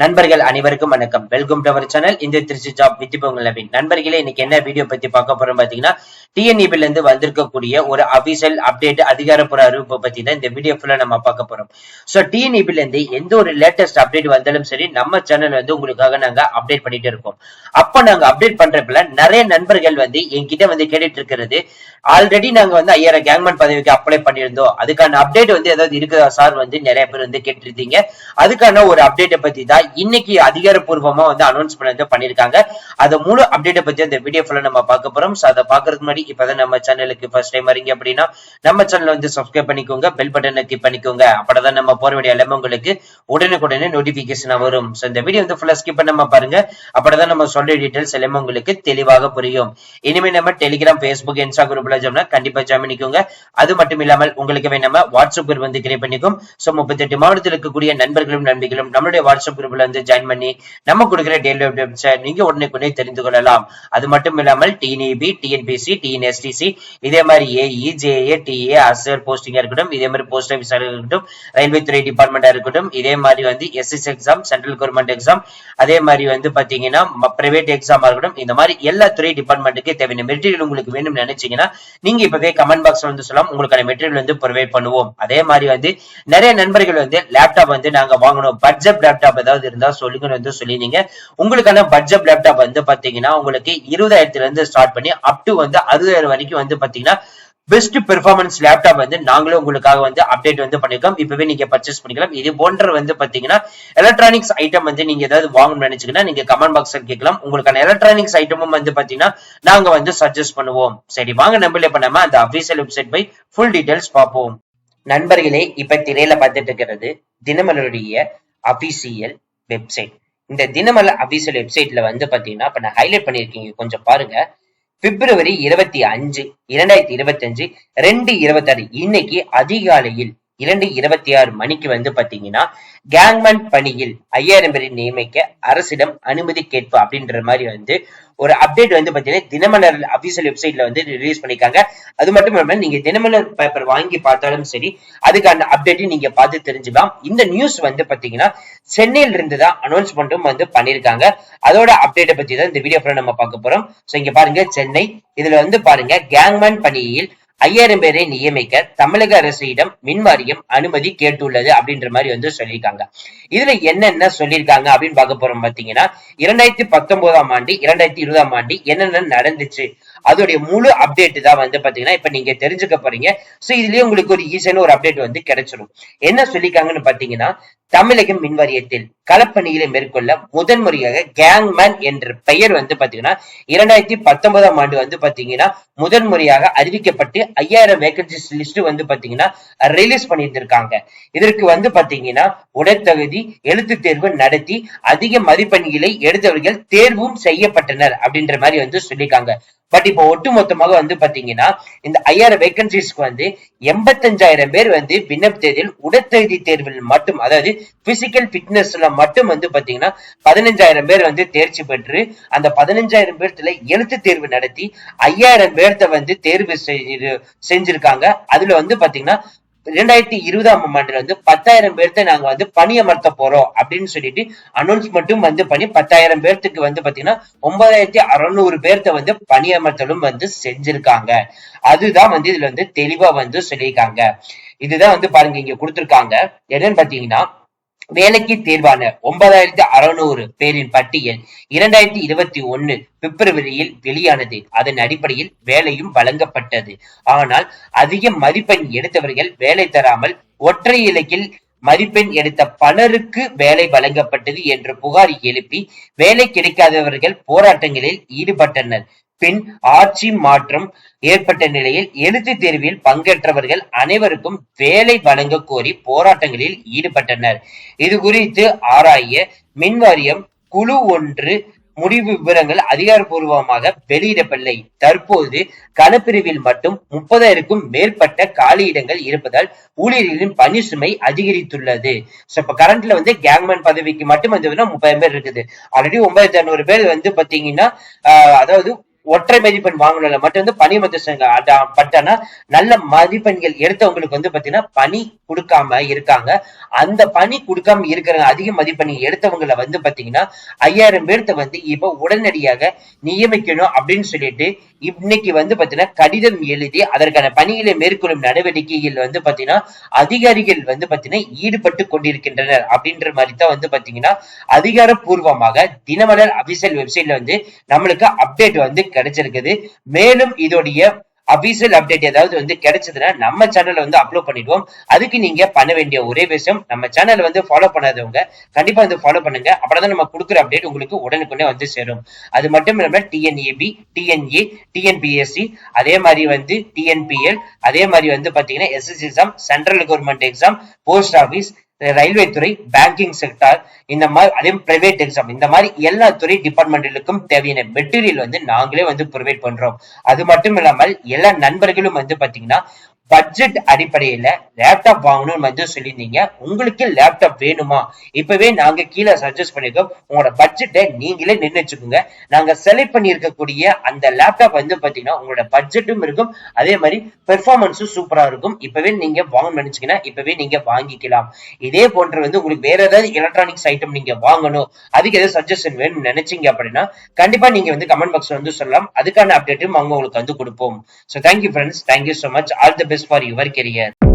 நண்பர்கள் அனைவருக்கும் வணக்கம். வெல்கம் டு அவர் சேனல் இந்த திருச்சி ஜாப் வித் நவீன் நண்பர்களே இன்னைக்கு என்ன வீடியோ பத்தி பார்க்க போறோம் பாத்தீங்கன்னா டிஎன்இபில இருந்து வந்திருக்கக்கூடிய ஒரு அபிஷியல் அப்டேட் அதிகாரப்பூர்வ அறிவிப்பு பத்தி தான் இந்த வீடியோ ஃபுல்லா நம்ம பார்க்க போறோம். சோ டிஎன்இபில இருந்து எந்த ஒரு லேட்டஸ்ட் அப்டேட் வந்தாலும் சரி நம்ம சேனல் வந்து உங்களுக்காக நாங்க அப்டேட் பண்ணிட்டு இருக்கோம். அப்ப நாங்க அப்டேட் பண்றப்பல நிறைய நண்பர்கள் வந்து என்கிட்ட வந்து கேட்டுட்டு இருக்கிறது. ஆல்ரெடி நாங்க வந்து ஐயாயிரம் கேங்மேன் பதவிக்கு அப்ளை பண்ணியிருந்தோம். அதுக்கான அப்டேட் வந்து ஏதாவது இருக்குதா சார் வந்து நிறைய பேர் வந்து கேட்டிருந்தீங்க அதுக்கான ஒரு அப்டேட்டை பத்தி தான் இன்னைக்கு அதிகாரப்பூர்வமா வந்து அனௌன்ஸ் பண்ணது பண்ணிருக்காங்க. அது முழு அப்டேட்டை பத்தி அந்த வீடியோ ஃபுல்லா நம்ம பார்க்க போறோம். சோ அதை பாக்குறதுக்கு முன்னாடி இப்பதான் நம்ம சேனலுக்கு ஃபர்ஸ்ட் டைம் வரீங்க அப்படின்னா நம்ம சேனல் வந்து சப்ஸ்கிரைப் பண்ணிக்கோங்க பெல் பட்டனை கிளிக் பண்ணிக்கோங்க. அப்பதான் நம்ம போற வேண்டிய எல்லாமே உங்களுக்கு உடனுக்குடனே நோட்டிபிகேஷன் வரும். சோ இந்த வீடியோ வந்து ஃபுல்லா ஸ்கிப் பண்ணாம பாருங்க. அப்பதான் நம்ம சொல்ற டீடைல்ஸ் எல்லாமே உங்களுக்கு தெளிவாக புரியும். இனிமே நம்ம டெலிகிராம் பேஸ்புக் இன்ஸ்டா குரூப்ல ஜாம்னா கண்டிப்பா ஜாயின் பண்ணிக்கோங்க. அது மட்டும் இல்லாமல் உங்களுக்கு நம்ம வாட்ஸ்அப் குரூப் வந்து கிரியேட் பண்ணிக்கும். சோ முப்பத்தெட்டு மாவட்டத்தில் இருக்கக்கூடிய நண்பர்களும் நண்பிகளும் நம்மளுடைய வாட்ஸ்அப் குரூப்ல வந்து ஜாயின் பண்ணி நம்ம கொடுக்குற டெய்லி அப்டேட்ஸ் நீங்க உடனே தெரிந்து கொள்ளலாம். அது மட்டும் இல்லாமல் டிஎன்இபி டிஎன்பிசி டிஎன்எஸ்டிசி இதே மாதிரி ஏஇ ஜேஏ டிஏ அசர் போஸ்டிங்கா இருக்கட்டும் இதே மாதிரி போஸ்ட் ஆஃபீஸா இருக்கட்டும் ரயில்வே துறை டிபார்ட்மெண்டா இருக்கட்டும் இதே மாதிரி வந்து SS exam central government exam அதே மாதிரி வந்து பாத்தீங்கன்னா பிரைவேட் எக்ஸாமா இருக்கட்டும் இந்த மாதிரி எல்லா துறை டிபார்ட்மெண்ட்டுக்கு தேவையான மெட்டீரியல் உங்களுக்கு வேணும்னு நினைச்சீங்கன்னா நீங்க இப்பவே கமெண்ட் பாக்ஸ்ல வந்து சொல்லலாம் உங்களுக்கான மெட்டீரியல் வந்து ப்ரொவைட் பண்ணுவோம். அதே மாதிரி வந்து நிறைய நண்பர்கள் வந்து லேப்டாப் வந்து நாங்க வாங்கணும். பட்ஜெட் லேப்டாப் ஏதாவது இருந்தா சொல்லுங்கன்னு வந்து சொல்லிருந்தீங்க உங்களுக்கான பட்ஜெட் லேப்டாப் வந்து பாத்தீங்கன்னா உங்களுக்கு இருபதாயிரத்துல இருந்து ஸ்டார்ட் பண்ணி அப் டு வந்து அறுபதாயிரம் வரைக்கும் வந்து பாத்தீங்கன்னா பெஸ்ட் பெர்ஃபார்மன்ஸ் லேப்டாப் வந்து நாங்களும் உங்களுக்காக வந்து அப்டேட் வந்து பண்ணிருக்கோம். இப்பவே நீங்க பர்ச்சேஸ் பண்ணிக்கலாம். இது போன்ற வந்து பாத்தீங்கன்னா எலக்ட்ரானிக்ஸ் ஐட்டம் வந்து நீங்க ஏதாவது வாங்கணும்னு நினைச்சீங்கன்னா நீங்க கமெண்ட் பாக்ஸ்ல கேட்கலாம். உங்களுக்கான எலக்ட்ரானிக்ஸ் ஐட்டமும் வந்து பாத்தீங்கன்னா நாங்க வந்து சஜஸ்ட் பண்ணுவோம். சரி வாங்க நம்பர்ல பண்ணாம அந்த அபிஷியல் வெப்சைட் போய் ஃபுல் டீடைல்ஸ் பார்ப்போம். நண்பர்களே இப்ப திரையில பார்த்துட்டு இருக்கிறது தினமலருடைய அபிஷியல் வெப்சைட் இந்த தினமலர் அபிஷியல் வெப்சைட்ல வந்து பாத்தீங்கன்னா இப்ப நான் ஹைலைட் பண்ணிருக்கீங்க கொஞ்சம் பாருங்க. பிப்ரவரி இருபத்தி அஞ்சு இரண்டாயிரத்தி இருபத்தி அஞ்சு ரெண்டு இருபத்தாறு இன்னைக்கு அதிகாலையில் இரண்டு இருபத்தி ஆறு மணிக்கு வந்து பாத்தீங்கன்னா கேங்மேன் பணியில் ஐயாயிரம் பேரை நியமிக்க அரசிடம் அனுமதி கேட்பு அப்படின்ற மாதிரி வந்து ஒரு அப்டேட் வந்து பாத்தீங்கன்னா தினமலர் அபிஷியல் வெப்சைட்ல வந்து ரிலீஸ் பண்ணிருக்காங்க. அது மட்டும் இல்லாமல் நீங்க தினமலர் பேப்பர் வாங்கி பார்த்தாலும் சரி அதுக்கான அப்டேட்டையும் நீங்க பார்த்து தெரிஞ்சுக்கலாம். இந்த நியூஸ் வந்து பாத்தீங்கன்னா சென்னையில இருந்து தான் அனௌன்ஸ்மெண்ட்டும் வந்து பண்ணிருக்காங்க. அதோட அப்டேட்டை பத்தி தான் இந்த வீடியோ நம்ம பார்க்க போறோம். சோ இங்க பாருங்க சென்னை. இதுல வந்து பாருங்க கேங்மேன் பணியில் ஐயாயிரம் பேரை நியமிக்க தமிழக அரசிடம் மின்வாரியம் அனுமதி கேட்டுள்ளது அப்படின்ற மாதிரி வந்து சொல்லியிருக்காங்க. இதுல என்னென்ன சொல்லியிருக்காங்க அப்படின்னு பார்க்க போறோம் பாத்தீங்கன்னா இரண்டாயிரத்தி பத்தொன்பதாம் ஆண்டு இரண்டாயிரத்தி இருபதாம் ஆண்டு என்னென்ன நடந்துச்சு? அதோடைய முழு அப்டேட் தான் வந்து பாத்தீங்கன்னா இப்ப நீங்க தெரிஞ்சுக்க போறீங்க. சோ இதுலயே உங்களுக்கு ஒரு ஈஸியான ஒரு அப்டேட் வந்து கிடைச்சிடும் என்ன சொல்லிருக்காங்கன்னு பாத்தீங்கன்னா தமிழக வாரியத்தில் களப்பணிகளை மேற்கொள்ள முதன்முறையாக கேங்மேன் என்ற பெயர் வந்து பாத்தீங்கன்னா இரண்டாயிரத்தி பத்தொன்பதாம் ஆண்டு வந்து பாத்தீங்கன்னா முதன்முறையாக அறிவிக்கப்பட்டு ஐயாயிரம் வேகன்சிஸ் லிஸ்ட் வந்து பாத்தீங்கன்னா ரிலீஸ் பண்ணியிருந்திருக்காங்க. இதற்கு வந்து பாத்தீங்கன்னா உடற்தகுதி எழுத்து தேர்வு நடத்தி அதிக மதிப்பெண்களை எடுத்தவர்கள் தேர்வும் செய்யப்பட்டனர் அப்படின்ற மாதிரி வந்து சொல்லியிருக்காங்க. பட் இப்போ ஒட்டுமொத்தமாக வந்து பாத்தீங்கன்னா இந்த ஐயாயிரம் வேகன்சிஸ்க்கு வந்து எண்பத்தஞ்சாயிரம் பேர் வந்து விண்ணப்பித்ததில் உடற்தகுதி தேர்வில் மட்டும் அதாவது பிசிக்கல் ஃபிட்னஸ்ல மட்டும் வந்து பாத்தீங்கன்னா பதினஞ்சாயிரம் பேர் வந்து தேர்ச்சி பெற்று அந்த பதினஞ்சாயிரம் பேர்த்துல எழுத்து தேர்வு நடத்தி ஐயாயிரம் பேர்த்த வந்து தேர்வு செஞ்சிருக்காங்க. அதுல வந்து பாத்தீங்கன்னா இரண்டாயிரத்தி இருபதாம் ஆண்டுல வந்து பத்தாயிரம் பேர்த்த நாங்க வந்து பணியமர்த்த போறோம் அப்படின்னு சொல்லிட்டு அனௌன்ஸ்மெண்ட்டும் வந்து பண்ணி பத்தாயிரம் பேர்த்துக்கு வந்து பாத்தீங்கன்னா ஒன்பதாயிரத்தி அறுநூறு பேர்த்த வந்து பணியமர்த்தலும் வந்து செஞ்சிருக்காங்க. அதுதான் வந்து இதுல வந்து தெளிவா வந்து சொல்லியிருக்காங்க. இதுதான் வந்து பாருங்க இங்க கொடுத்துருக்காங்க. என்னன்னு பாத்தீங்கன்னா வேலைக்கு தேர்வான ஒன்பதாயிரத்தி அறுநூறு பேரின் பட்டியல் இரண்டாயிரத்தி இருபத்தி ஒன்னு பிப்ரவரியில் வெளியானது. அதன் அடிப்படையில் வேலையும் வழங்கப்பட்டது. ஆனால் அதிக மதிப்பெண் எடுத்தவர்கள் வேலை தராமல் ஒற்றை இலக்கில் மதிப்பெண் எடுத்த பலருக்கு வேலை வழங்கப்பட்டது என்று புகார் எழுப்பி வேலை கிடைக்காதவர்கள் போராட்டங்களில் ஈடுபட்டனர். பின் ஆட்சி மாற்றம் ஏற்பட்ட நிலையில் எழுத்து தேர்வில் பங்கேற்றவர்கள் அனைவருக்கும் வேலை வழங்க கோரி போராட்டங்களில் ஈடுபட்டனர். இது குறித்து ஆராய மின்வாரியம் குழு ஒன்று முடிவு விவரங்கள் அதிகாரப்பூர்வமாக வெளியிடப்படவில்லை. தற்போது களப்பிரிவில் மட்டும் முப்பதாயிரக்கும் மேற்பட்ட காலியிடங்கள் இருப்பதால் ஊழியர்களின் பணி சுமை அதிகரித்துள்ளது. கரண்ட்ல வந்து கேங்மேன் பதவிக்கு மட்டும் வந்து முப்பதாயிரம் பேர் இருக்குது. ஆல்ரெடி ஒன்பதாயிரத்தி ஐநூறு பேர் வந்து பாத்தீங்கன்னா அதாவது ஒற்றை மதிப்பெண் வாங்கினதுல மட்டும் வந்து பணி மதிச்சாங்க பட்டனா நல்ல மதிப்பெண்கள் எடுத்தவங்களுக்கு வந்து பாத்தீங்கன்னா பணி கொடுக்காம இருக்காங்க. அந்த பணி கொடுக்காம இருக்கிற அதிக மதிப்பெண்கள் எடுத்தவங்களை வந்து பாத்தீங்கன்னா ஐயாயிரம் பேர்த்த வந்து இப்ப உடனடியாக நியமிக்கணும் அப்படின்னு சொல்லிட்டு இன்னைக்கு வந்து பாத்தீங்கன்னா கடிதம் எழுதி அதற்கான பணிகளை மேற்கொள்ளும் நடவடிக்கைகள் வந்து பாத்தீங்கன்னா அதிகாரிகள் வந்து பாத்தீங்கன்னா ஈடுபட்டு கொண்டிருக்கின்றனர். அப்படின்ற மாதிரி தான் வந்து பாத்தீங்கன்னா அதிகாரப்பூர்வமாக தினமலர் அபிஷியல் வெப்சைட்ல வந்து நம்மளுக்கு அப்டேட் வந்து கிடைச்சிருக்குது. மேலும் இதோடைய அபிஷியல் அப்டேட் ஏதாவது வந்து கிடைச்சதுன்னா நம்ம சேனல்ல வந்து அப்லோட் பண்ணிடுவோம். அதுக்கு நீங்க பண்ண வேண்டிய ஒரே விஷயம் நம்ம சேனல் வந்து ஃபாலோ பண்ணாதவங்க கண்டிப்பா வந்து ஃபாலோ பண்ணுங்க. அப்பதான் நம்ம கொடுக்குற அப்டேட் உங்களுக்கு உடனுக்குடனே வந்து சேரும். அது மட்டும் இல்லாம டிஎன்ஏபி டிஎன்ஏ டிஎன்பிஎஸ்சி அதே மாதிரி வந்து டிஎன்பிஎல் அதே மாதிரி வந்து பாத்தீங்கன்னா SSC exam central government exam post office railway துறை பேங்கிங் செக்டார் இந்த மாதிரி அதே பிரைவேட் எக்ஸாம் இந்த மாதிரி எல்லா துறை டிபார்ட்மெண்ட்டுக்கும் தேவையான மெட்டீரியல் வந்து நாங்களே வந்து ப்ரொவைட் பண்றோம். அது மட்டும் இல்லாமல் எல்லா நண்பர்களும் வந்து பாத்தீங்கன்னா பட்ஜெட் அடிப்படையில லேப்டாப் வாங்கணும்னு வந்து சொல்லியிருந்தீங்க. உங்களுக்கு லேப்டாப் வேணுமா? இப்பவே நாங்க கீழே சஜஸ்ட் பண்ணிருக்கோம் உங்களோட பட்ஜெட்டை நீங்களே நிர்ணயிச்சுக்கோங்க. நாங்க செலக்ட் பண்ணியிருக்கக்கூடிய அந்த லேப்டாப் வந்து பாத்தீங்கன்னா உங்களோட பட்ஜெட்டும் இருக்கும். அதே மாதிரி பெர்ஃபார்மன்ஸும் சூப்பரா இருக்கும். இப்பவே நீங்க வாங்கணும்னு நினைச்சீங்கன்னா இப்பவே நீங்க வாங்கிக்கலாம். இதே போன்ற வந்து உங்களுக்கு வேற ஏதாவது எலக்ட்ரானிக்ஸ் ஐட்டம் நீங்க வாங்கணும். அதுக்கு ஏதாவது சஜஷன் வேணும்னு நினைச்சீங்க அப்படின்னா கண்டிப்பா நீங்க வந்து கமெண்ட் பாக்ஸ்ல வந்து சொல்லலாம். அதுக்கான அப்டேட்டும் அவங்க உங்களுக்கு வந்து கொடுப்போம். So thank you friends thank you so much all the best for your career